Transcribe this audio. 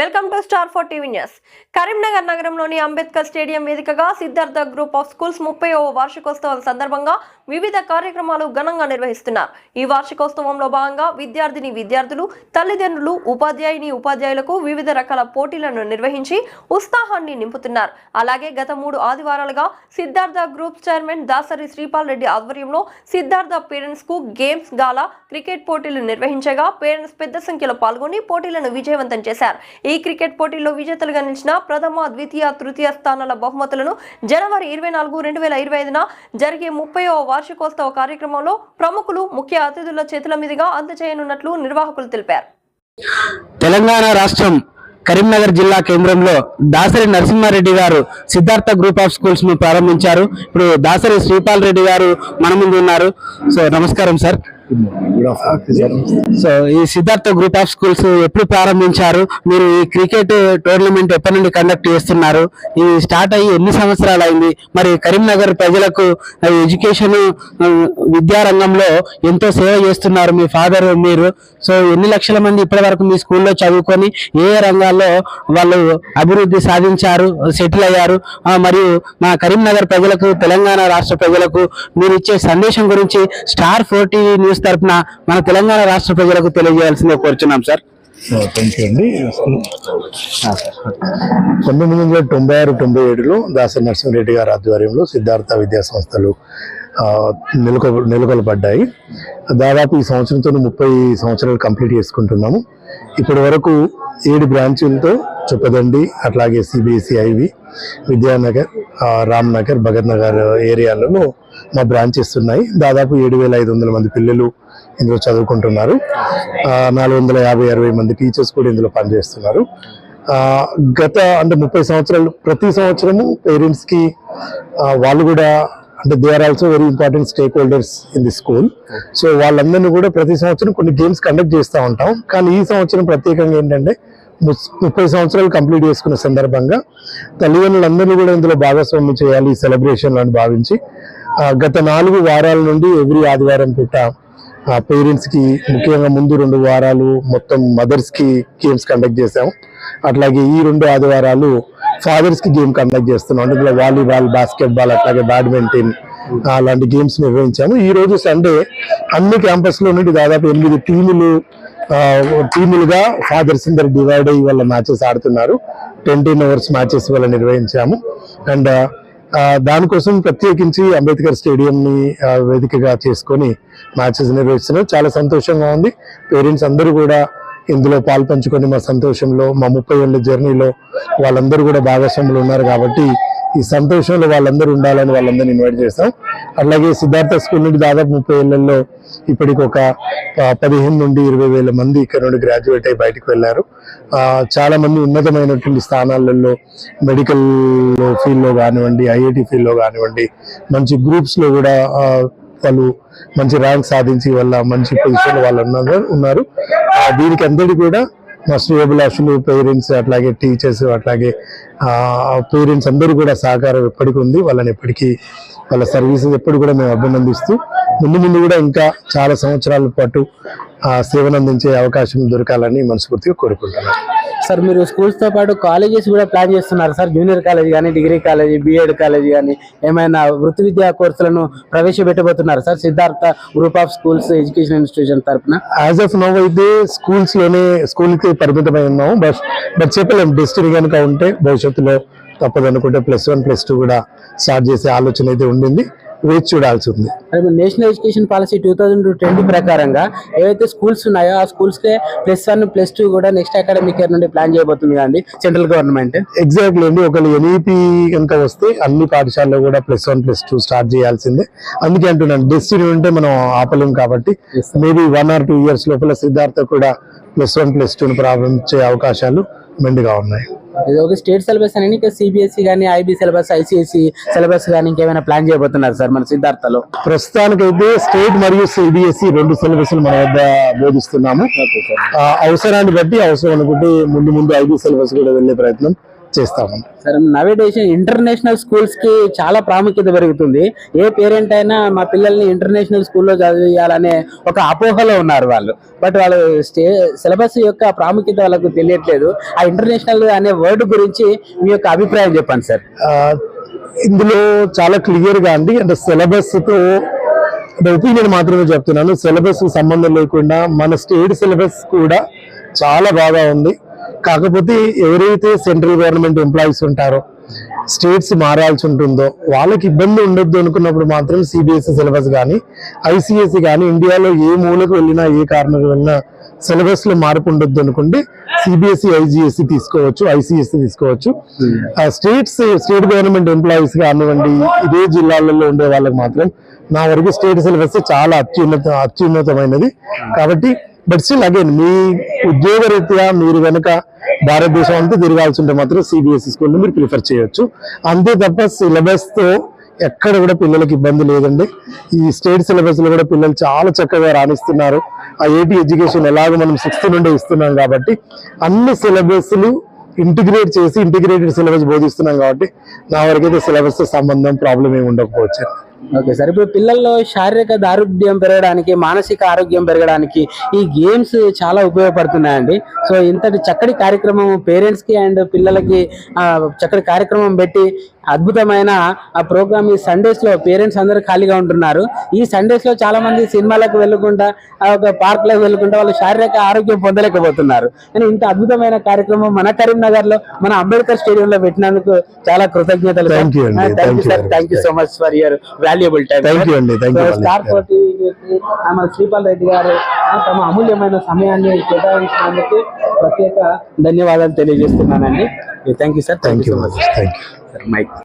Welcome to star four TV news. Karimnagar నగరంలోని Ambedkar stadium వేదికగా Siddhartha group of schools ముప్పై వార్షికోత్సవం సందర్భంగా వివిధ కార్యక్రమాలు ఘనంగా నిర్వహిస్తున్నారు. ఈ వార్షికోత్సవంలో భాగంగా విద్యార్థిని విద్యార్థులు తల్లిదండ్రులు ఉపాధ్యాయుని ఉపాధ్యాయులకు వివిధ రకాల పోటీలను నిర్వహించి ఉత్సాహాన్ని నింపుతున్నారు. అలాగే గత మూడు ఆదివారాలుగా సిద్ధార్థ గ్రూప్ చైర్మన్ దాసరి శ్రీపాల్ రెడ్డి ఆధ్వర్యంలో సిద్ధార్థ పేరెంట్స్కు గేమ్స్ గాలా క్రికెట్ పోటీలు నిర్వహించగా పేరెంట్స్ పెద్ద సంఖ్యలో పాల్గొని పోటీలను విజయవంతం చేశారు. ఈ క్రికెట్ పోటీల్లో విజేతలుగా నిలిచిన ప్రథమ ద్వితీయ తృతీయ స్థానాల బహుమతులను జనవరి ఇరవై నాలుగు రెండు వేల ఇరవై ఐదున జరిగే ముప్పై వార్షికోత్సవ కార్యక్రమంలో ప్రముఖులు ముఖ్య అతిథుల చేతుల మీదుగా అందజేయనున్నట్లు నిర్వాహకులు తెలిపారు. తెలంగాణ రాష్ట్రం కరీంనగర్ జిల్లా కేంద్రంలో దాసరి నరసింహారెడ్డి గారు సిద్ధార్థ గ్రూప్ ఆఫ్ స్కూల్స్ను ప్రారంభించారు. ఇప్పుడు దాసరి శ్రీపాల్ రెడ్డి గారు మన ముందు ఉన్నారు. సో నమస్కారం సార్. సో ఈ సిద్ధార్థ గ్రూప్ ఆఫ్ స్కూల్స్ ఎప్పుడు ప్రారంభించారు? మీరు ఈ క్రికెట్ టోర్నమెంట్ ఎప్పటి నుండి కండక్ట్ చేస్తున్నారు? ఇది స్టార్ట్ అయ్యి ఎన్ని సంవత్సరాలు అయింది? మరి కరీంనగర్ ప్రజలకు ఎడ్యుకేషన్ విద్యారంగంలో ఎంతో సేవ చేస్తున్నారు మీ ఫాదర్ మీరు. సో ఎన్ని లక్షల మంది ఇప్పటి వరకు మీ స్కూల్లో చదువుకొని ఏ రంగాల్లో వాళ్ళు అభివృద్ధి సాధించారు సెటిల్ అయ్యారు? మరియు మా కరీంనగర్ ప్రజలకు తెలంగాణ రాష్ట్ర ప్రజలకు మీరు ఇచ్చే సందేశం గురించి స్టార్ ఫోర్ టీవీ న్యూస్ తరపున మన తెలంగాణ రాష్ట్ర ప్రజలకు తెలియజేయాల్సిందే కోరుచున్నాం సార్. థ్యాంక్ యూ అండి. పంతొమ్మిది వందల తొంభై ఆరు తొంభై ఏడులో దాస నరసింహారెడ్డి గారి ఆధ్వర్యంలో సిద్ధార్థ విద్యా సంస్థలు నెలకొ నెలకొల్పడ్డాయి. దాదాపు ఈ సంవత్సరంతో ముప్పై సంవత్సరాలు కంప్లీట్ చేసుకుంటున్నాము. ఇప్పటి వరకు ఏడు బ్రాంచీలతో చొప్పదండి అట్లాగే CBSE I V Vidyanagar Ram Ramnagar Bhagat Nagar ఏరియాలలో మా బ్రాంచెస్ ఉన్నాయి దాదాపు ఏడు వేల ఐదు వందల మంది పిల్లలు ఇందులో చదువుకుంటున్నారు. నాలుగు వందల యాభై అరవై మంది టీచర్స్ కూడా ఇందులో పనిచేస్తున్నారు. గత అంటే ముప్పై సంవత్సరాలు ప్రతి సంవత్సరము పేరెంట్స్కి వాళ్ళు కూడా అంటే they are also very important stakeholders in the school so వాళ్ళందరినీ కూడా ప్రతి సంవత్సరం కొన్ని గేమ్స్ కండక్ట్ చేస్తూ ఉంటాం. కానీ ఈ సంవత్సరం ప్రత్యేకంగా ఏంటంటే ముప్పై సంవత్సరాలు కంప్లీట్ చేసుకున్న సందర్భంగా తల్లిదండ్రులందరినీ కూడా ఇందులో భాగస్వామ్యం చేయాలి ఈ సెలబ్రేషన్ అని భావించి గత నాలుగు వారాల నుండి ఎవ్రీ ఆదివారం పూట పేరెంట్స్కి ముఖ్యంగా ముందు రెండు వారాలు మొత్తం మదర్స్కి గేమ్స్ కండక్ట్ చేసాము అట్లాగే ఈ రెండు ఆదివారాలు ఫాదర్స్కి గేమ్ కండక్ట్ చేస్తున్నాం. అంటే ఇందులో వాలీబాల్ బాస్కెట్బాల్ అట్లాగే బ్యాడ్మింటన్ అలాంటి గేమ్స్ నిర్వహించాము. ఈ రోజు సండే అన్ని క్యాంపస్లో నుండి దాదాపు ఎనిమిది టీములు టీములుగా ఫాదర్స్ ఇద్దరు డివైడ్ అయ్యి వాళ్ళ మ్యాచెస్ ఆడుతున్నారు. టెన్ ఓవర్స్ అవర్స్ మ్యాచెస్ వాళ్ళ నిర్వహించాము. అండ్ దానికోసం ప్రత్యేకించి అంబేద్కర్ స్టేడియంని వేదికగా చేసుకొని మ్యాచెస్ నిర్వహిస్తున్నారు. చాలా సంతోషంగా ఉంది. పేరెంట్స్ అందరూ కూడా ఇందులో పాల్పంచుకొని మా సంతోషంలో మా ముప్పై ఏళ్ళ జర్నీలో వాళ్ళందరూ కూడా భాగస్వాములు ఉన్నారు కాబట్టి ఈ సంతోషంలో వాళ్ళందరూ ఉండాలని వాళ్ళందరినీ ఇన్వైట్ చేస్తాం. అలాగే సిద్ధార్థ స్కూల్ నుండి దాదాపు ముప్పై ఏళ్ళలో ఇప్పటికి ఒక పదిహేను నుండి ఇరవై వేల మంది ఇక్కడ నుండి గ్రాడ్యుయేట్ అయి బయటకు వెళ్ళారు. చాలామంది చాలా మంది ఉన్నతమైనటువంటి స్థానాలలో మెడికల్ ఫీల్డ్లో కానివ్వండి ఐఐటి ఫీల్డ్లో కానివ్వండి మంచి గ్రూప్స్లో కూడా వాళ్ళు మంచి ర్యాంక్ సాధించి వాళ్ళ మంచి పొజిషన్ వాళ్ళు ఉన్నారు. ఉన్నారు దీనికి అందరికీ కూడా మా శ్రేయభిలాషులు పేరెంట్స్ అట్లాగే టీచర్స్ అట్లాగే పేరెంట్స్ అందరూ కూడా సహకారం ఎప్పటికీ ఉంది. వాళ్ళని ఎప్పటికీ వాళ్ళ సర్వీసెస్ ఎప్పుడు కూడా మేము అభినందిస్తూ ముందు ముందు కూడా ఇంకా చాలా సంవత్సరాల పాటు ఆ, సేవను అందించే అవకాశం దొరకాలని మనస్ఫూర్తిగా కోరుకుంటున్నాను. సార్ మీరు స్కూల్స్తో పాటు కాలేజెస్ కూడా ప్లాన్ చేస్తున్నారు సార్? జూనియర్ కాలేజ్ కానీ degree college B Ed college కానీ ఏమైనా వృత్తి విద్యా కోర్సులను ప్రవేశపెట్టబోతున్నారు sir? Siddhartha group of schools education institution తరపున. యాజ్ ఆఫ్ నవ్ అయితే స్కూల్స్లోనే స్కూల్కి పరిమితమై ఉన్నాము బట్ బట్ చెప్పలేం డెస్టినీ కనుక ఉంటే భవిష్యత్తులో తప్పదనుకుంటే ప్లస్ వన్ ప్లస్ టూ కూడా స్టార్ట్ చేసే ఆలోచన అయితే ఉండింది. వేచి చూడాల్సి ఉంది. National education policy two thousand twenty ప్రకారంగా ఏవైతే స్కూల్స్ ఉన్నాయో ఆ స్కూల్స్ కే ప్లస్ వన్ ప్లస్ టూ కూడా నెక్స్ట్ అకాడమిక్ ఇయర్ నుండి ప్లాన్ చేయబోతుంది అండి సెంట్రల్ గవర్నమెంట్. ఎగ్జాక్ట్లీ అండి. ఒకవేళ ఎన్ఈపి కనుక వస్తే అన్ని పాఠశాలలో కూడా plus one plus two start చేయాల్సిందే. అందుకే అంటున్నాను డెస్టినీ ఉంటే మనం ఆపలేం కాబట్టి maybe one or two years లోపల సిద్ధార్థ కూడా ప్లస్ వన్ ప్లస్ టూ ప్రారంభించే అవకాశాలు మెండుగా ఉన్నాయి. ఇది ఒక స్టేట్ సిలబస్ అని ఇంకా సిబిఎస్ఈ కానీ ఐబీ సిలబస్ ఐసిఎస్ఈ సిలబస్ కానీ ఇంకేమైనా ప్లాన్ చేయబోతున్నారు సార్ మన సిద్ధార్థలో? ప్రస్తుతానికైతే స్టేట్ మరియు సిబిఎస్ఈ రెండు సిలబస్లు మన వద్ద బోధిస్తున్నాము. అవసరాన్ని బట్టి అవసరం అనుకుంటే ముందు ముందు ఐబీ సిలబస్ కూడా వెళ్ళే ప్రయత్నం. చేస్తాము. సరే నవేడేస్ ఇంటర్నేషనల్ స్కూల్స్కి చాలా ప్రాముఖ్యత పెరుగుతుంది. ఏ పేరెంట్ అయినా మా పిల్లల్ని ఇంటర్నేషనల్ స్కూల్లో చదివియాలనే ఒక అపోహలో ఉన్నారు వాళ్ళు. బట్ వాళ్ళు స్టే సిలబస్ యొక్క ప్రాముఖ్యత వాళ్ళకు తెలియట్లేదు. ఆ ఇంటర్నేషనల్ అనే వర్డ్ గురించి మీ యొక్క అభిప్రాయం చెప్పండి సార్. ఇందులో చాలా క్లియర్గా అండి అంటే సిలబస్తో అంటే ఒపీనియన్ మాత్రమే చెప్తున్నాను. సిలబస్ సంబంధం లేకుండా మన స్టేట్ సిలబస్ కూడా చాలా బాగా ఉంది. కాకపోతే ఎవరైతే సెంట్రల్ గవర్నమెంట్ ఎంప్లాయీస్ ఉంటారో స్టేట్స్ మారాల్సి ఉంటుందో వాళ్ళకి ఇబ్బంది ఉండొద్దు అనుకున్నప్పుడు మాత్రం సిబిఎస్ఈ సిలబస్ కానీ ఐసిఎస్సి కానీ ఇండియాలో ఏ మూలకు వెళ్ళినా ఏ కారణకు వెళ్ళినా సిలబస్లో మార్పు ఉండొద్దు అనుకుంటే సిబిఎస్ఈ ఐజిఎస్సి తీసుకోవచ్చు ఐసిఎస్సి తీసుకోవచ్చు. ఆ స్టేట్స్ స్టేట్ గవర్నమెంట్ ఎంప్లాయీస్ కానివ్వండి ఇదే జిల్లాలలో ఉండే వాళ్ళకి మాత్రం నా వరకు స్టేట్ సిలబస్ చాలా అత్యున్నత అత్యున్నతమైనది. కాబట్టి బట్ స్టిల్ అగైన్ మీ ఉద్యోగ రీత్యా మీరు కనుక భారతదేశం అంతా తిరగాల్సి ఉంటే మాత్రం సిబిఎస్ఈ స్కూల్ని మీరు ప్రిఫర్ చేయొచ్చు. అంతే తప్ప సిలబస్తో ఎక్కడ కూడా పిల్లలకి ఇబ్బంది లేదండి. ఈ స్టేట్ సిలబస్లో కూడా పిల్లలు చాలా చక్కగా రాణిస్తున్నారు. ఆ ఏపీ ఎడ్యుకేషన్ ఎలాగో మనం సిక్స్త్ నుండి ఇస్తున్నాం కాబట్టి అన్ని సిలబస్లు ఇంటిగ్రేట్ చేసి ఇంటిగ్రేటెడ్ సిలబస్ బోధిస్తున్నాం కాబట్టి నా వరకైతే సిలబస్తో సంబంధం ప్రాబ్లం ఏమి ఉండకపోవచ్చు. Okay sir. ఇప్పుడు పిల్లల్లో శారీరక దారుఢ్యం పెరగడానికి మానసిక ఆరోగ్యం పెరగడానికి ఈ గేమ్స్ చాలా ఉపయోగపడుతున్నాయండి. సో ఇంతటి చక్కటి కార్యక్రమం పేరెంట్స్కి అండ్ పిల్లలకి చక్కటి కార్యక్రమం పెట్టి అద్భుతమైన ఆ ప్రోగ్రామ్ ఈ సండేస్లో పేరెంట్స్ అందరూ ఖాళీగా ఉంటున్నారు. ఈ సండేస్లో చాలా మంది సినిమాలకు వెళ్ళకుండా ఒక పార్క్లకు వెళ్ళకుండా వాళ్ళు శారీరక ఆరోగ్యం పొందలేకపోతున్నారు. కానీ ఇంత అద్భుతమైన కార్యక్రమం మన కరీంనగర్లో మన అంబేద్కర్ స్టేడియం లో పెట్టినందుకు చాలా కృతజ్ఞతలు. Thank you sir. Thank you. So much for your valuable time star టీవీకి మన శ్రీపాల్ రెడ్డి గారు తమ అమూల్యమైన సమయాన్ని కేటాయించినందుకు ప్రత్యేక ధన్యవాదాలు తెలియజేస్తున్నానండి. Thank you sir thank you mike